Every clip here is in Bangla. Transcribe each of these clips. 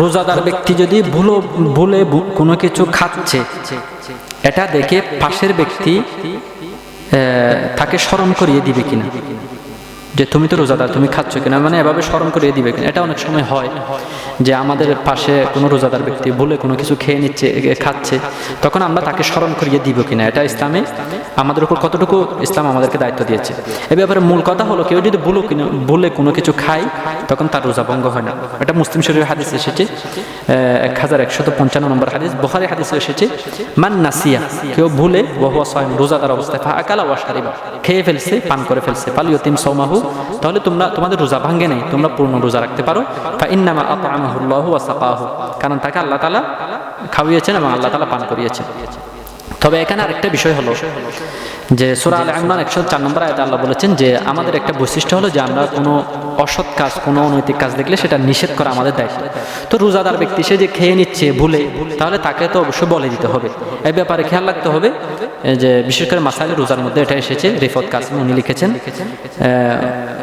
রোজাদার ব্যক্তি যদি ভুলো, ভুলে কোনো কিছু খাচ্ছে, এটা দেখে পাশের ব্যক্তি তাকে স্মরণ করিয়ে দিবে কিনা? যে তুমি তো রোজাদার, তুমি খাচ্ছ কিনা মানে এভাবে স্মরণ করিয়ে দিবে কিনা। এটা অনেক সময় হয় যে আমাদের পাশে কোনো রোজাদার ব্যক্তি ভুলে কোনো কিছু খেয়ে নিচ্ছে খাচ্ছে, তখন আমরা তাকে স্মরণ করিয়ে দিব কিনা। এটা ইসলামে আমাদের উপর কতটুকু ইসলাম আমাদেরকে দায়িত্ব দিয়েছে। এ ব্যাপারে মূল কথা হলো, কেউ যদি ভুলো কিনা ভুলে কোনো কিছু খায়, তখন তার রোজা ভঙ্গ হয় না। এটা মুসলিম শরীরের হাদিস এসেছে এক হাজার একশত পঞ্চান্ন নম্বর হাদিস বখারি হাদিস এসেছে, মান নাসিয়া কেউ ভুলে বহুয়া স্বয়ং রোজাদার অবস্থায় ফা আকালা ওয়াশারিবা খেয়ে ফেলছে, পান করে ফেলছে পালিয়তিম সৌমাহু তাহলে তোমরা, তোমাদের রোজা ভাঙ্গে নেই, তোমরা পূর্ণ রোজা রাখতে পারো। কারণ তাকে আল্লাহ তালা খাওয়িয়েছেন এবং আল্লাহ তালা পান করিয়েছেন। তবে এখানে আরেকটা বিষয় হলো যে সুরা আল ইমরান একশো চার নম্বর আয়াতে আল্লাহ বলেছেন যে আমাদের একটা বৈশিষ্ট্য হলো যে আমরা কোনো অসৎ কাজ, কোনো অনৈতিক কাজ দেখলে সেটা নিষেধ করা আমাদের দায়িত্ব। তো রোজাদার ব্যক্তি সে যে খেয়ে নিচ্ছে, ভুলে, তাহলে তাকে তো অবশ্যই বলে দিতে হবে। এই ব্যাপারে খেয়াল রাখতে হবে। যে বিশেষ করে মাসাইল রোজার মধ্যে এটা এসেছে, রিফত কাসিম উনি লিখেছেন।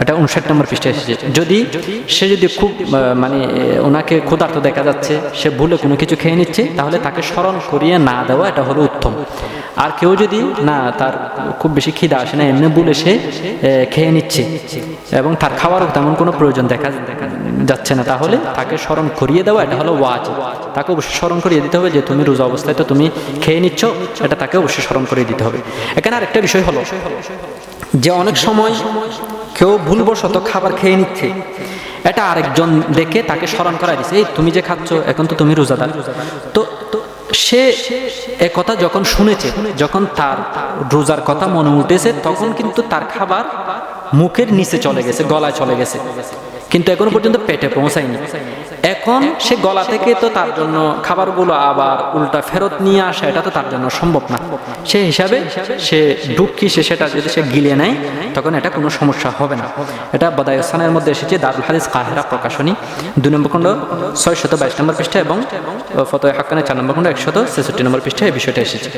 এটা উনষাট নম্বর পৃষ্ঠে এসেছে। যদি সে যদি খুব মানে ওনাকে ক্ষুধার্ত দেখা যাচ্ছে, সে ভুলে কোনো কিছু খেয়ে নিচ্ছে, তাহলে তাকে স্মরণ করিয়ে না দেওয়া এটা হলো উত্তম। আর কেউ যদি, না, তার খুব বেশি খিদা আসে না, এমনি বলে সে খেয়ে নিচ্ছে। এবং তার খাওয়ারও তেমন কোনো প্রয়োজন দেখা যাচ্ছে না। তাহলে তাকে স্মরণ করিয়ে দেওয়া, এটা হলো ওয়াজ। তাকে অবশ্যই স্মরণ করিয়ে দিতে হবে যে, তুমি রোজা অবস্থায় তো তুমি খেয়ে নিচ্ছ, এটা তাকে অবশ্যই স্মরণ করিয়ে দিতে হবে। এখানে আরেকটা বিষয় হলো যে, অনেক সময় কেউ ভুলবশত খাবার খেয়ে নিচ্ছে। এটা আরেকজন দেখে তাকে স্মরণ করা দিচ্ছে এই, তুমি যে খাচ্ছ, এখন তো তুমি রোজাদার। তো সে কথা যখন শুনেছে, যখন তার রোজার কথা মনে উঠেছে তখন কিন্তু তার খাবার মুখের নিচে চলে গেছে, গলায় চলে গেছে। কিন্তু এখনও পর্যন্ত পেটে পৌঁছায়নি। এখন সে গলা থেকে তো তার জন্য খাবারগুলো আবার উল্টা ফেরত নিয়ে আসা, এটা তো তার জন্য সম্ভব না। সে হিসাবে সে ঢুকি সে সেটা যদি সে গিলে নেয়, তখন এটা কোনো সমস্যা হবে না। এটা বদায়স্থানের মধ্যে এসেছে দারুল হাদিস কাহেরা প্রকাশনী। দুই নম্বর খণ্ড, ছয়শত বাইশ নম্বর পৃষ্ঠা এবং ফতোয় হাক্কানের চার নম্বর খণ্ড, একশত ছেষট্টি নম্বর পৃষ্ঠায় এই বিষয়টা এসেছে।